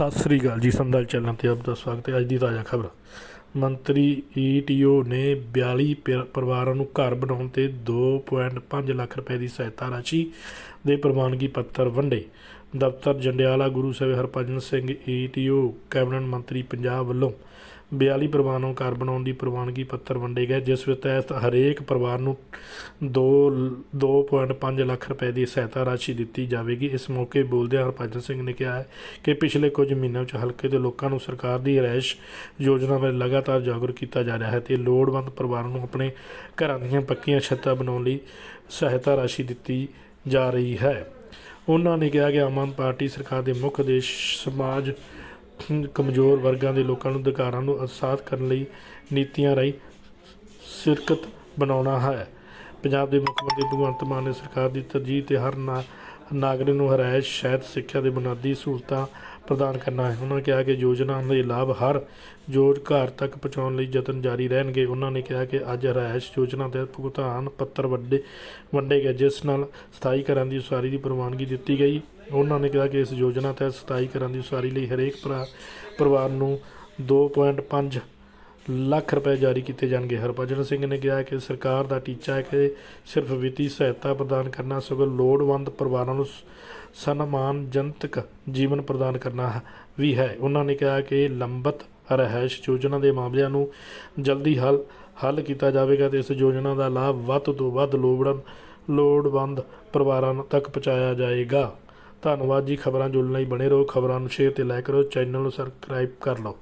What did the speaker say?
ਸਤਿ ਸ੍ਰੀ ਅਕਾਲ ਜੀ, ਸੰਦਲ ਚੈਨਲ ਤੇ ਆਪ ਦਾ ਸਵਾਗਤ ਹੈ। ਅੱਜ ਦੀ ਤਾਜ਼ਾ ਖਬਰ। ਮੰਤਰੀ ਈਟੀਓ ਨੇ 42 ਪਿਰ- ਪਰਿਵਾਰਾਂ ਨੂੰ ਘਰ ਬਣਾਉਣ ਤੇ 2.5 ਲੱਖ ਰੁਪਏ ਦੀ ਸਹਾਇਤਾ ਰਾਸ਼ੀ ਦੇ ਪ੍ਰਵਾਨਗੀ ਪੱਤਰ ਵੰਡੇ। ਦਫ਼ਤਰ ਜੰਡਿਆਲਾ ਗੁਰੂ ਸਾਹਿਬ ਹਰਭਜਨ ਸਿੰਘ ਈਟੀਓ ਕੈਬਨਿਟ ਮੰਤਰੀ ਪੰਜਾਬ ਵੱਲੋਂ 42 ਪਰਿਵਾਰਾਂ ਨੂੰ ਘਰ ਬਣਾਉਣ ਦੀ ਪ੍ਰਵਾਨਗੀ ਪੱਤਰ ਵੰਡੇ ਗਏ, ਜਿਸ ਵਿੱਚ ਤਹਿਤ ਹਰੇਕ ਪਰਿਵਾਰ ਨੂੰ 2 2.5 ਲੱਖ ਰੁਪਏ ਦੀ ਸਹਾਇਤਾ ਰਾਸ਼ੀ ਦਿੱਤੀ ਜਾਵੇਗੀ। ਇਸ ਮੌਕੇ ਬੋਲਦਿਆਂ ਹਰਭਜਨ ਸਿੰਘ ਨੇ ਕਿਹਾ ਹੈ ਕਿ ਪਿਛਲੇ ਕੁਝ ਮਹੀਨਿਆਂ ਵਿੱਚ ਹਲਕੇ ਦੇ ਲੋਕਾਂ ਨੂੰ ਸਰਕਾਰ ਦੀ ਰਿਹਾਇਸ਼ ਯੋਜਨਾ ਬਾਰੇ ਲਗਾਤਾਰ ਜਾਗਰੂਕ ਕੀਤਾ ਜਾ ਰਿਹਾ ਹੈ ਤੇ ਲੋੜਵੰਦ ਪਰਿਵਾਰਾਂ ਨੂੰ ਆਪਣੇ ਘਰਾਂ ਦੀਆਂ ਪੱਕੀਆਂ ਛੱਤਾਂ ਬਣਾਉਣ ਲਈ ਸਹਾਇਤਾ ਰਾਸ਼ੀ ਦਿੱਤੀ ਜਾ ਰਹੀ ਹੈ। ਉਹਨਾਂ ਨੇ ਕਿਹਾ ਕਿ ਆਮ ਆਦਮੀ ਪਾਰਟੀ ਸਰਕਾਰ ਦੇ ਮੁੱਖ ਉਦੇਸ਼ ਸਮਾਜ ਕਮਜ਼ੋਰ ਵਰਗਾਂ ਦੇ ਲੋਕਾਂ ਨੂੰ ਅਧਿਕਾਰਾਂ ਨੂੰ ਉਤਸ਼ਾਹਤ ਕਰਨ ਲਈ ਨੀਤੀਆਂ ਰਾਹੀਂ ਸਿਰਕਤ ਬਣਾਉਣਾ ਹੈ। ਪੰਜਾਬ ਦੇ ਮੁੱਖ ਮੰਤਰੀ ਭਗਵੰਤ ਮਾਨ ਨੇ ਸਰਕਾਰ ਦੀ ਤਰਜੀਹ ਤੇ ਹਰ ਨਾ ਨਾਗਰਿਕ ਨੂੰ ਹਰਾਇਸ਼ ਸ਼ਹਿਦ ਸਿੱਖਿਆ ਦੇ ਬੁਨਿਆਦੀ ਸਹੂਲਤਾਂ ਪ੍ਰਦਾਨ ਕਰਨਾ ਹੈ। ਉਹਨਾਂ ਕਿਹਾ ਕਿ ਯੋਜਨਾ ਦੇ ਲਾਭ ਹਰ ਜੋੜ ਘਰ ਤੱਕ ਪਹੁੰਚਾਉਣ ਲਈ ਯਤਨ ਜਾਰੀ ਰਹਿਣਗੇ। ਉਹਨਾਂ ਨੇ ਕਿਹਾ ਕਿ ਅੱਜ ਹਰਾਇਸ਼ ਯੋਜਨਾ ਦੇ ਭੁਗਤਾਨ ਪੱਤਰ ਵੱਡੇ, ਵੰਡੇ ਗਏ, ਜਿਸ ਨਾਲ ਸਥਾਈ ਘਰਾਂ ਦੀ ਉਸਾਰੀ ਦੀ ਪ੍ਰਵਾਨਗੀ ਦਿੱਤੀ ਗਈ। ਉਹਨਾਂ ਨੇ ਕਿਹਾ ਕਿ ਇਸ ਯੋਜਨਾ ਤਹਿਤ ਸਥਾਈ ਘਰਾਂ ਦੀ ਉਸਾਰੀ ਲਈ ਹਰੇਕ ਪਰਿਵਾਰ ਨੂੰ 2.5 ਲੱਖ ਰੁਪਏ ਜਾਰੀ ਕੀਤੇ ਜਾਣਗੇ। ਹਰਭਜਨ ਸਿੰਘ ਨੇ ਕਿਹਾ ਕਿ ਸਰਕਾਰ ਦਾ ਟੀਚਾ ਹੈ ਕਿ ਸਿਰਫ ਵਿੱਤੀ ਸਹਾਇਤਾ ਪ੍ਰਦਾਨ ਕਰਨਾ, ਸਗੋਂ ਲੋੜਵੰਦ ਪਰਿਵਾਰਾਂ ਨੂੰ ਸਨਮਾਨ ਜਨਤਕ ਜੀਵਨ ਪ੍ਰਦਾਨ ਕਰਨਾ ਵੀ ਹੈ। ਉਹਨਾਂ ਨੇ ਕਿਹਾ ਕਿ ਲੰਬਤ ਰਹਿائش ਯੋਜਨਾ ਦੇ ਮਾਮਲਿਆਂ ਨੂੰ ਜਲਦੀ ਹੱਲ ਹੱਲ ਕੀਤਾ ਜਾਵੇਗਾ ਤੇ ਇਸ ਯੋਜਨਾ ਦਾ ਲਾਭ ਵੱਧ ਤੋਂ ਵੱਧ ਲੋੜਾਂ ਲੋੜਵੰਦ ਪਰਿਵਾਰਾਂ ਤੱਕ ਪਹੁੰਚਾਇਆ ਜਾਏਗਾ। ਧੰਨਵਾਦ ਜੀ। ਖਬਰਾਂ ਜੁੜਨ ਲਈ ਬਣੇ ਰਹੋ। ਖਬਰਾਂ ਨੂੰ ਸ਼ੇਅਰ ਤੇ ਲਾਇਕ ਕਰੋ। ਚੈਨਲ ਨੂੰ ਸਬਸਕ੍ਰਾਈਬ ਕਰ ਲਓ।